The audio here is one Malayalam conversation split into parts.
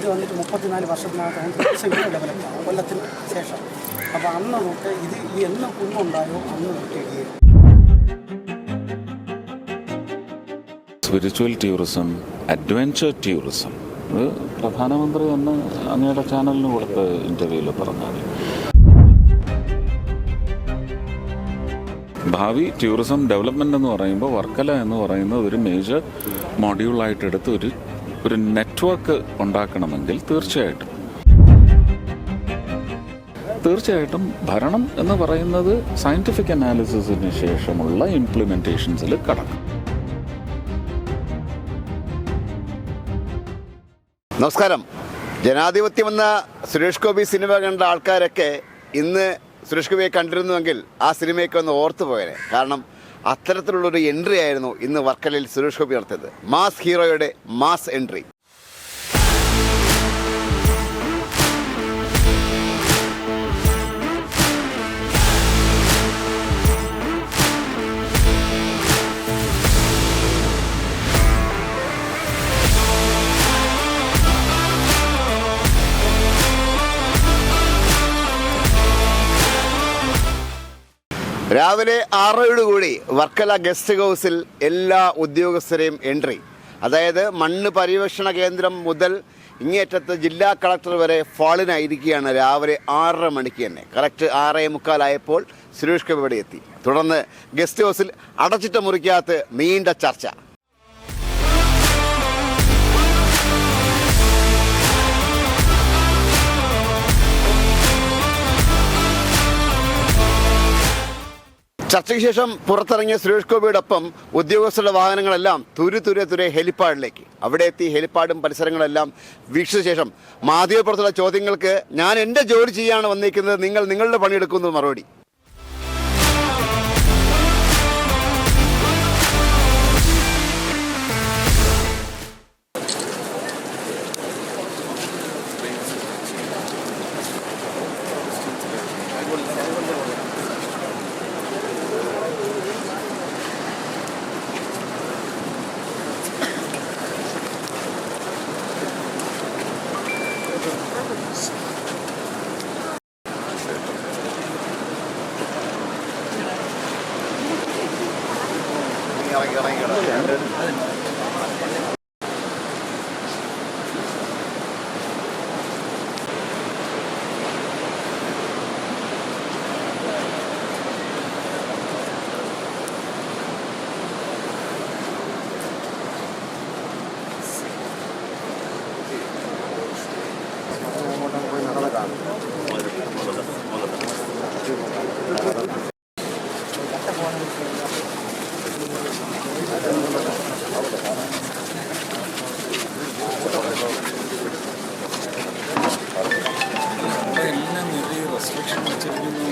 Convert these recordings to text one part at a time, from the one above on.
ഇത് വന്നിട്ട് മുപ്പത്തിനാല് വർഷത്തിനകത്ത് ഡെവലപ്പ് ഡെവലപ്പ് കൊല്ലത്തിന് ശേഷം. അപ്പോൾ അന്ന് തൊട്ട് ഇത് എന്ന് കുന്നുണ്ടായോ? അന്ന് തൊട്ട് സ്പിരിച്വൽ ടൂറിസം അഡ്വഞ്ചർ ടൂറിസം ഇത് പ്രധാനമന്ത്രി എന്ന് അങ്ങയുടെ ചാനലിന് കൊടുത്ത ഇന്റർവ്യൂവിൽ പറഞ്ഞാൽ ഭാവി ടൂറിസം ഡെവലപ്മെന്റ് എന്ന് പറയുമ്പോൾ വർക്കല എന്ന് പറയുന്നത് ഒരു മേജർ മോഡ്യൂളായിട്ട് എടുത്ത് ഒരു ഒരു നെറ്റ്വർക്ക് ഉണ്ടാക്കണമെങ്കിൽ തീർച്ചയായിട്ടും. തീർച്ചയായിട്ടും ഭരണം എന്ന് പറയുന്നത് സയന്റിഫിക് അനാലിസിസിന് ശേഷമുള്ള ഇംപ്ലിമെന്റേഷൻസിൽ കടക്കും. നമസ്കാരം. ജനാധിപത്യം എന്ന സുരേഷ് ഗോപി സിനിമ കണ്ട ആൾക്കാരൊക്കെ ഇന്ന് സുരേഷ് ഗോപിയെ കണ്ടിരുന്നുവെങ്കിൽ ആ സിനിമയൊക്കെ ഒന്ന് ഓർത്തു പോയേനെ കാരണം അത്തരത്തിലുള്ളൊരു എൻട്രി ആയിരുന്നു ഇന്ന് വർക്കലയിൽ സുരേഷ് ഗോപി നടത്തിയത്. മാസ് ഹീറോയുടെ മാസ് എൻട്രി രാവിലെ ആറോട് കൂടി വർക്കല ഗസ്റ്റ് ഹൗസിൽ എല്ലാ ഉദ്യോഗസ്ഥരെയും എൻട്രി. അതായത് മണ്ണ് പര്യവേഷണ കേന്ദ്രം മുതൽ ഇങ്ങേറ്റത്ത് ജില്ലാ കളക്ടർ വരെ ഫാളിനായിരിക്കുകയാണ് രാവിലെ ആറര മണിക്ക് തന്നെ. കറക്റ്റ് ആറേ മുക്കാലായപ്പോൾ സുരേഷ് കവിടെ എത്തി. തുടർന്ന് ഗസ്റ്റ് ഹൗസിൽ അടച്ചിട്ട മുറിക്കകത്ത് നീണ്ട ചർച്ച. ചർച്ചയ്ക്ക് ശേഷം പുറത്തിറങ്ങിയ സുരേഷ് ഗോപിയോടൊപ്പം ഉദ്യോഗസ്ഥരുടെ വാഹനങ്ങളെല്ലാം തുരു തുരെ തുരെ ഹെലിപ്പാഡിലേക്ക്. അവിടെ എത്തി ഹെലിപ്പാഡും പരിസരങ്ങളെല്ലാം വീക്ഷിച്ച ശേഷം മാധ്യമപ്പുറത്തുള്ള ചോദ്യങ്ങൾക്ക് ഞാൻ എന്റെ ജോലി ചെയ്യാണ് വന്നിരിക്കുന്നത് നിങ്ങൾ നിങ്ങളുടെ പണിയെടുക്കുന്നു മറുപടി.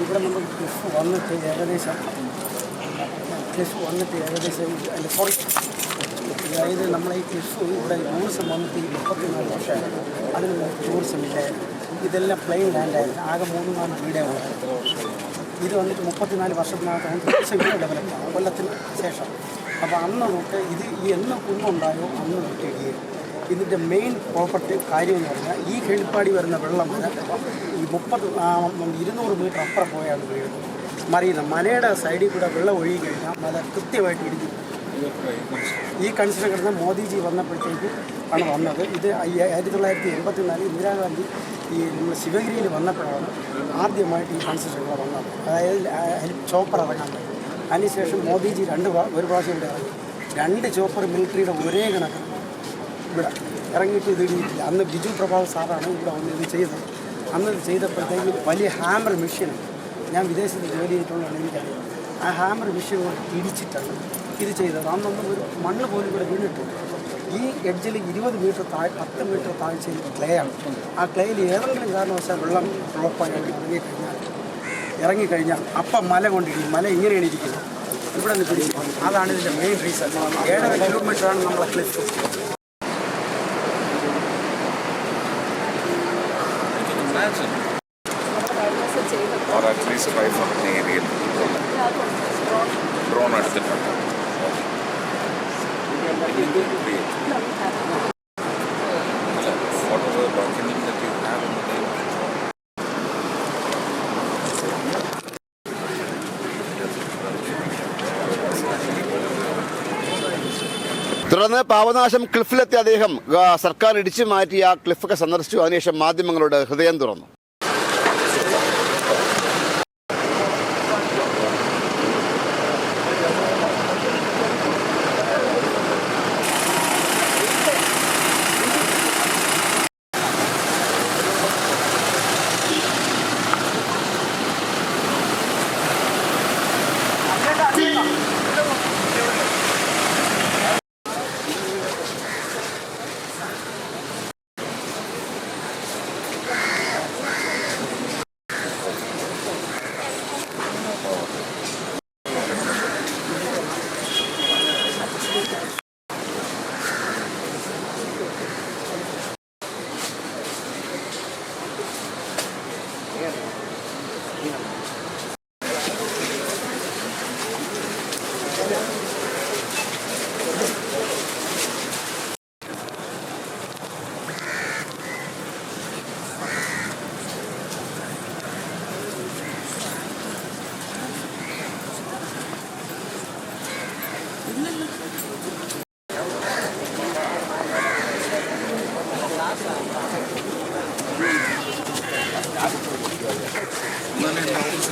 ഇവിടെ നമ്മൾ ക്ലിഫ് വന്നിട്ട് ഏകദേശം ക്ലിഫ് വന്നിട്ട് ഏകദേശം അതിന്റെ സോറി അതായത് നമ്മളെ ഈ ക്ലിഫ് ഇവിടെ ടൂറിസം വന്നിട്ട് ഈ മുപ്പത്തിനാല് വർഷമായി. അതിന് ടൂറിസം ഇല്ലായിരുന്നു ഇതെല്ലാം പ്ലെയിൻ ലാൻഡായിരുന്നു ആകെ മൂന്ന് നാല് വീടേ ഉള്ളായിരുന്നു ഇത് വന്നിട്ട് മുപ്പത്തിനാല് വർഷത്തിനകത്താണ് ടൂറിസം ഇവിടെ ഡെവലപ്പ് കൊല്ലത്തിന് ശേഷം. അപ്പോൾ അന്ന് തൊട്ട് ഇത് ഈ എന്ന് കുന്നുണ്ടായോ? അന്ന് തൊട്ട് ഇടിയും ഇതിന്റെ മെയിൻ പ്രോപ്പർട്ടി കാര്യം എന്ന് പറഞ്ഞാൽ ഈ ഹെളിപ്പാടി വരുന്ന വെള്ളം ഈ മുപ്പത് ഇരുന്നൂറ് മീറ്റർ അപ്പുറം പോയാണ് വീഴുന്നത് മറിയുന്നത് മലയുടെ സൈഡിൽ കൂടെ വെള്ളം ഒഴുകി കഴിഞ്ഞാൽ മല കൃത്യമായിട്ട് ഇടിക്കും ഈ കൺസിഡർ കിടന്ന മോദിജി വന്നപ്പോഴത്തേക്ക് ആണ് വന്നത്. ഇത് ആയിരത്തി തൊള്ളായിരത്തി എൺപത്തി നാലിൽ ഇന്ദിരാഗാന്ധി ഈ നമ്മൾ ശിവഗിരിയിൽ വന്നപ്പോഴാണ് ആദ്യമായിട്ട് ഈ കൺസിഡർ വന്നത്. അതായത് ചോപ്പർ ഇറങ്ങാൻ അതിനുശേഷം മോദിജി രണ്ട് ഒരു പ്രാവശ്യം ഇവിടെ ഇറങ്ങി. രണ്ട് ചോപ്പർ മിലിറ്ററിയുടെ ഒരേ കണക്ക് ഇവിടെ ഇറങ്ങിയിട്ട് ഇത് ഇടിയിട്ടില്ല. അന്ന് ബിജു പ്രഭാവ് സാറാണ് ഇവിടെ വന്ന് ഇത് ചെയ്തത്. അന്ന് ഇത് ചെയ്തപ്പോഴത്തേക്ക് വലിയ ഹാമർ മെഷീൻ ഞാൻ വിദേശത്ത് ജോലി ചെയ്തിട്ടുള്ളതാണ് എനിക്കറിയാം. ആ ഹാമർ മെഷീൻ കൊണ്ട് ഇടിച്ചിട്ടാണ് ഇത് ചെയ്തത്. അന്നൊന്നും ഒരു മണ്ണ് പോലും ഇവിടെ വീണിട്ടുണ്ട് ഈ എഡ്ജിൽ ഇരുപത് മീറ്റർ താഴെ പത്ത് മീറ്റർ താഴ്ചയിൽ ക്ലേ ആണ്. ആ ക്ലേയിൽ ഏതെങ്കിലും കാരണവശാൽ വെള്ളം അവിടെ ഇറങ്ങിക്കഴിഞ്ഞാൽ ഇറങ്ങിക്കഴിഞ്ഞാൽ അപ്പം മല കൊണ്ടിരിക്കും. മല ഇങ്ങനെയാണ് ഇരിക്കുന്നത്. ഇവിടെ നിന്ന് പിടിക്കും അതാണ് ഇതിന്റെ മെയിൻ റീസൺ ഏഴര കിലോമീറ്ററാണ് നമ്മളെ ക്ലിഫ് തുടർന്ന് പാവനാശം ക്ലിഫിലെത്തിയ അദ്ദേഹം സർക്കാർ ഇടിച്ചു മാറ്റി ആ ക്ലിഫൊക്കെ സന്ദർശിച്ചു. അതിനുശേഷം മാധ്യമങ്ങളോട് ഹൃദയം തുറന്നു.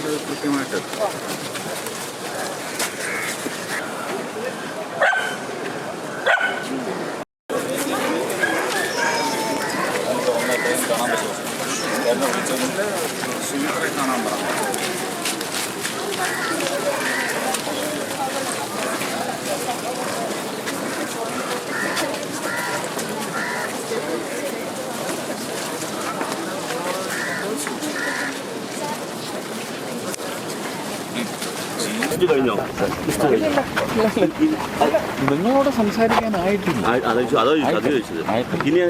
Продолжение следует... കഴിഞ്ഞോ? നിങ്ങളോട് സംസാരിക്കാനായിട്ടില്ല. ഇനി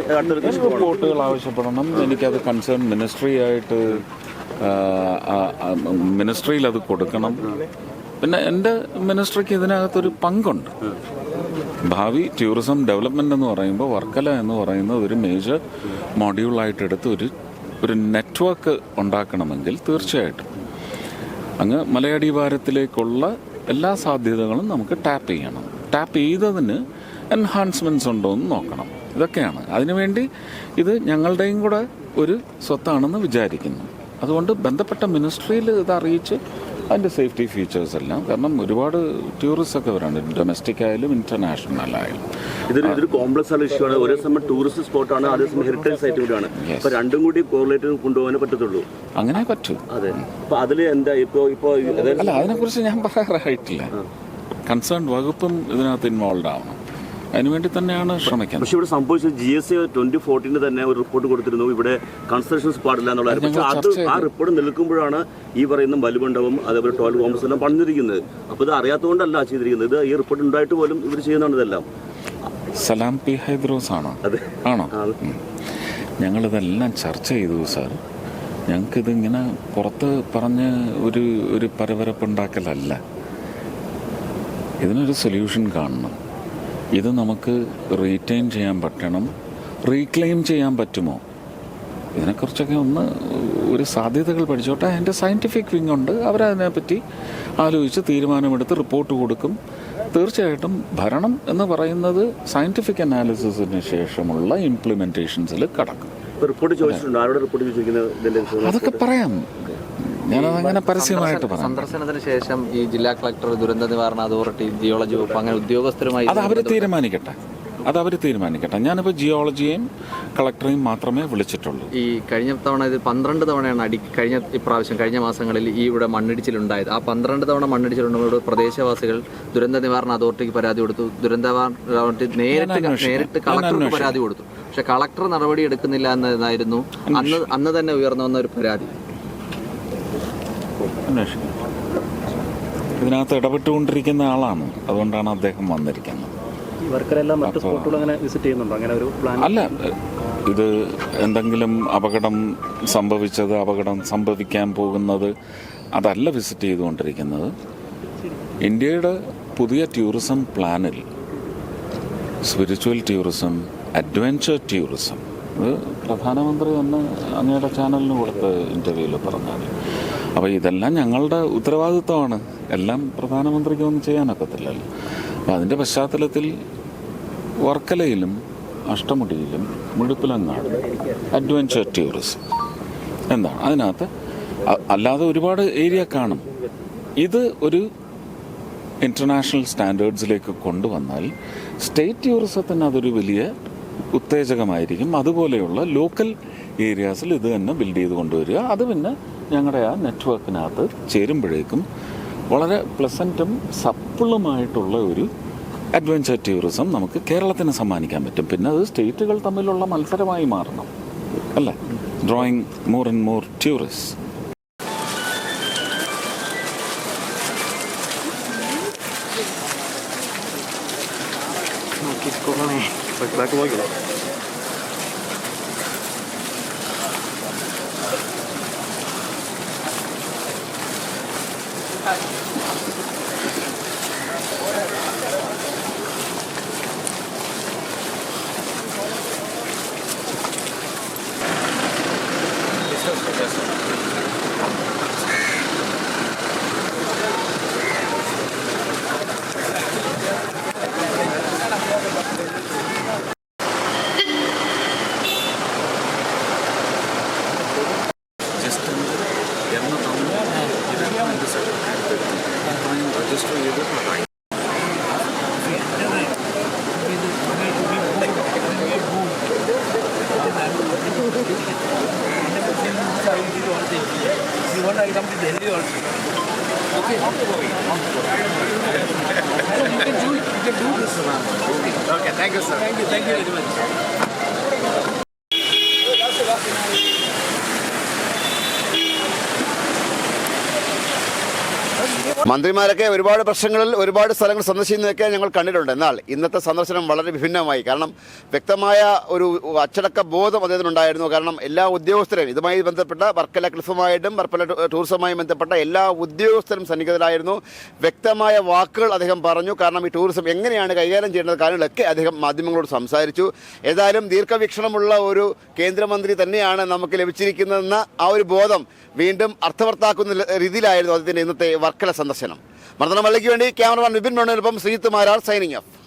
റിപ്പോർട്ടുകൾ ആവശ്യപ്പെടണം. എനിക്കത് കൺസേൺ മിനിസ്ട്രി ആയിട്ട് മിനിസ്ട്രിയിൽ അത് കൊടുക്കണം. പിന്നെ എന്റെ മിനിസ്ട്രിക്ക് ഇതിനകത്തൊരു പങ്കുണ്ട്. ഭാവി ടൂറിസം ഡെവലപ്മെന്റ് എന്ന് പറയുമ്പോൾ വർക്കല എന്ന് പറയുന്നത് ഒരു മേജർ മോഡ്യൂളായിട്ട് എടുത്ത് ഒരു ഒരു നെറ്റ്വർക്ക് ഉണ്ടാക്കണമെങ്കിൽ തീർച്ചയായിട്ടും അങ്ങ് മലയടിവാരത്തിലേക്കുള്ള എല്ലാ സാധ്യതകളും നമുക്ക് ടാപ്പ് ചെയ്യണം. ടാപ്പ് ചെയ്തതിന് എൻഹാൻസ്മെന്റ്സ് ഉണ്ടോ എന്ന് നോക്കണം. ഇതൊക്കെയാണ്. അതിനുവേണ്ടി ഇത് ഞങ്ങളുടെയും കൂടെ ഒരു സ്വത്താണെന്ന് വിചാരിക്കുന്നു. അതുകൊണ്ട് ബന്ധപ്പെട്ട മിനിസ്ട്രിയിൽ ഇത് അറിയിച്ച് അതിന്റെ സേഫ്റ്റി ഫീച്ചേഴ്സ് എല്ലാം. കാരണം ഒരുപാട് ടൂറിസ്റ്റ് ഒക്കെ വരാണ് ഡൊമസ്റ്റിക് ആയാലും ഇന്റർനാഷണൽ ആയാലും. ഇതൊരു ഇതൊരു കോംപ്ലക്സ് ആയ ഇഷ്യൂ ആണ്. ഒരേ സമയം ടൂറിസ്റ്റ് സ്പോട്ടാണ് അതേസമയം ഹെറിറ്റേജ് സൈറ്റ് കൂടിയാണ് അപ്പൊ രണ്ടും കൂടി കോറിലേറ്റ് കൊണ്ടുപോകാനേ പറ്റത്തുള്ളൂ. അങ്ങനെ പറ്റൂ. അതെ. അപ്പൊ അതിൽ എന്താ ഇപ്പോ ഇപ്പോ അതായത് അല്ല അതിനെക്കുറിച്ച് ഞാൻ പറയാറായിട്ടില്ല. കൺസേൺ വകുപ്പും ഇതിനകത്ത് ഇൻവോൾവ് ആവണം. അതിനുവേണ്ടി തന്നെയാണ് ശ്രമിക്കുന്നത്. പക്ഷെ ഇവിടെ സംഭവിച്ചത് ജി എസ് എ ട്വന്റി ഫോർട്ടീന് തന്നെ ഒരു റിപ്പോർട്ട് കൊടുത്തിരുന്നു. ഇവിടെ കൺസ്ട്രക്ഷൻസ് പാടില്ല എന്നുള്ളത് പക്ഷെ അത് ആ റിപ്പോർട്ട് നിൽക്കുമ്പോഴാണ് ഈ പറയുന്ന ബലുമണ്ഡപം അതേപോലെ ടോയ്ലറ്റ് കോംപ്ലക്സ് എല്ലാം പറഞ്ഞിരിക്കുന്നത് അപ്പൊ ഇത് അറിയാത്തതുകൊണ്ടല്ല ചെയ്തിരിക്കുന്നത്. ഇത് ഈ റിപ്പോർട്ട് ഉണ്ടായിട്ട് പോലും ഇവർ ചെയ്യുന്നതാണ് ഇതെല്ലാം. സലാം പി ഹൈദ്രോസ് ആണോ? ആണോ. ഞങ്ങളിതെല്ലാം ചർച്ച ചെയ്തു സാർ. ഞങ്ങൾക്കിതിങ്ങനെ പുറത്ത് പറഞ്ഞ് ഒരു ഒരു പരപരപ്പുണ്ടാക്കലല്ല ഇതിനൊരു സൊല്യൂഷൻ കാണണം. ഇത് നമുക്ക് റീറ്റെയിൻ ചെയ്യാൻ പറ്റണം റീക്ലെയിം ചെയ്യാൻ പറ്റുമോ? ഇതിനെക്കുറിച്ചൊക്കെ ഒന്ന് ഒരു സാധ്യതകൾ പഠിച്ചോട്ടെ. അതിന്റെ സയന്റിഫിക് വിങ് ഉണ്ട്. അവരതിനെപ്പറ്റി ആലോചിച്ച് തീരുമാനമെടുത്ത് റിപ്പോർട്ട് കൊടുക്കും. തീർച്ചയായിട്ടും ഭരണം എന്ന് പറയുന്നത് സയന്റിഫിക് അനാലിസിസിന് ശേഷമുള്ള ഇംപ്ലിമെന്റേഷൻസിൽ കടക്കും. റിപ്പോർട്ട് ചോദിച്ചിട്ടുണ്ട്. ആരോട് റിപ്പോർട്ട് അതൊക്കെ പറയാം. ഞാനതങ്ങനെ പരസ്യമായിട്ട് സന്ദർശനത്തിന് ശേഷം ഈ ജില്ലാ കളക്ടർ ദുരന്ത നിവാരണ അതോറിറ്റി ജിയോളജി വകുപ്പ് അങ്ങനെ ഉദ്യോഗസ്ഥരുമായി അത് അവർ തീരുമാനിക്കട്ടെ. അത് അവർ തീരുമാനിക്കട്ടെ. ഞാനിപ്പോൾ ജിയോളജിയെയും കളക്ടറെയും മാത്രമേ വിളിച്ചിട്ടുള്ളൂ. ഈ കഴിഞ്ഞ തവണ ഇത് പന്ത്രണ്ട് തവണയാണ് അടി കഴിഞ്ഞ ഇപ്രാവശ്യം കഴിഞ്ഞ മാസങ്ങളിൽ ഈ ഇവിടെ മണ്ണിടിച്ചിലുണ്ടായത്. ആ പന്ത്രണ്ട് തവണ മണ്ണിടിച്ചിലുണ്ടായത് പ്രദേശവാസികൾ ദുരന്ത നിവാരണ അതോറിറ്റിക്ക് പരാതി കൊടുത്തു. ദുരന്ത അതോറിറ്റി നേരിട്ട് നേരിട്ട് കളക്ടർക്ക് പരാതി കൊടുത്തു. പക്ഷെ കളക്ടർ നടപടി എടുക്കുന്നില്ല എന്നതായിരുന്നു. അന്ന് അന്ന് തന്നെ ഉയർന്നു വന്ന ഒരു പരാതി. അന്വേഷിക്കും. ഇതിനകത്ത് ഇടപെട്ടുകൊണ്ടിരിക്കുന്ന ആളാണ്. അതുകൊണ്ടാണ് അദ്ദേഹം വന്നിരിക്കുന്നത്. അല്ല ഇത് എന്തെങ്കിലും അപകടം സംഭവിച്ചത് അപകടം സംഭവിക്കാൻ പോകുന്നത് അതല്ല വിസിറ്റ് ചെയ്തുകൊണ്ടിരിക്കുന്നത്. ഇന്ത്യയുടെ പുതിയ ടൂറിസം പ്ലാനിൽ സ്പിരിച്വൽ ടൂറിസം അഡ്വഞ്ചർ ടൂറിസം ഇത് പ്രധാനമന്ത്രി തന്നെ അങ്ങയുടെ ചാനലിന് കൊടുത്ത ഇന്റർവ്യൂവിൽ പറഞ്ഞാൽ അപ്പോൾ ഇതെല്ലാം ഞങ്ങളുടെ ഉത്തരവാദിത്വമാണ്. എല്ലാം പ്രധാനമന്ത്രിക്ക് ഒന്നും ചെയ്യാനൊക്കത്തില്ലല്ലോ അപ്പോൾ അതിന്റെ പശ്ചാത്തലത്തിൽ വർക്കലയിലും അഷ്ടമുടിയിലും മുഴുപ്പിലങ്ങാടും അഡ്വഞ്ചർ ടൂറിസം എന്താണ്? അതിനകത്ത് അല്ലാതെ ഒരുപാട് ഏരിയ കാണും. ഇത് ഒരു ഇന്റർനാഷണൽ സ്റ്റാൻഡേർഡ്സിലേക്ക് കൊണ്ടുവന്നാൽ സ്റ്റേറ്റ് ടൂറിസത്തിന് അതൊരു വലിയ ഉത്തേജകമായിരിക്കും. അതുപോലെയുള്ള ലോക്കൽ ഏരിയാസിൽ ഇത് തന്നെ ബിൽഡ് ചെയ്ത് കൊണ്ടുവരിക. അത് പിന്നെ ഞങ്ങളുടെ ആ നെറ്റ്വർക്കിനകത്ത് ചേരുമ്പോഴേക്കും വളരെ പ്ലസന്റും സപ്പിളുമായിട്ടുള്ള ഒരു അഡ്വഞ്ചർ ടൂറിസം നമുക്ക് കേരളത്തിന് സമ്മാനിക്കാൻ പറ്റും. പിന്നെ അത് സ്റ്റേറ്റുകൾ തമ്മിലുള്ള മത്സരമായി മാറണം അല്ലേ? Drawing more and more tourist はい。Okay, thank you, sir. Thank you, thank you very much. മന്ത്രിമാരൊക്കെ ഒരുപാട് പ്രശ്നങ്ങളിൽ ഒരുപാട് സ്ഥലങ്ങൾ സന്ദർശിക്കുന്നതൊക്കെ ഞങ്ങൾ കണ്ടിട്ടുണ്ട്. എന്നാൽ ഇന്നത്തെ സന്ദർശനം വളരെ വിഭിന്നമായി. കാരണം വ്യക്തമായ ഒരു അച്ചടക്ക ബോധം അദ്ദേഹത്തിനുണ്ടായിരുന്നു കാരണം എല്ലാ ഉദ്യോഗസ്ഥരും ഇതുമായി ബന്ധപ്പെട്ട വർക്കല ക്ലിഫുമായിട്ടും വർക്കല ടൂറിസവുമായി ബന്ധപ്പെട്ട എല്ലാ ഉദ്യോഗസ്ഥരും സന്നിഹിതരായിരുന്നു. വ്യക്തമായ വാക്കുകൾ അദ്ദേഹം പറഞ്ഞു. കാരണം ഈ ടൂറിസം എങ്ങനെയാണ് കൈകാര്യം ചെയ്യേണ്ടത് കാര്യങ്ങളൊക്കെ അദ്ദേഹം മാധ്യമങ്ങളോട് സംസാരിച്ചു. ഏതായാലും ദീർഘവീക്ഷണമുള്ള ഒരു കേന്ദ്രമന്ത്രി തന്നെയാണ് നമുക്ക് ലഭിച്ചിരിക്കുന്നതെന്ന ആ ഒരു ബോധം വീണ്ടും അർത്ഥവത്താക്കുന്ന രീതിയിലായിരുന്നു അദ്ദേഹത്തിന്റെ ഇന്നത്തെ വർക്കല സന്ദർശനം. മർദ്ദനമല്ലയ്ക്ക് വേണ്ടി ക്യാമറമാൻ വിപിൻ മേണോനൊപ്പം ശ്രീത്ത് മാരാർ സൈനിങ് ഓഫ്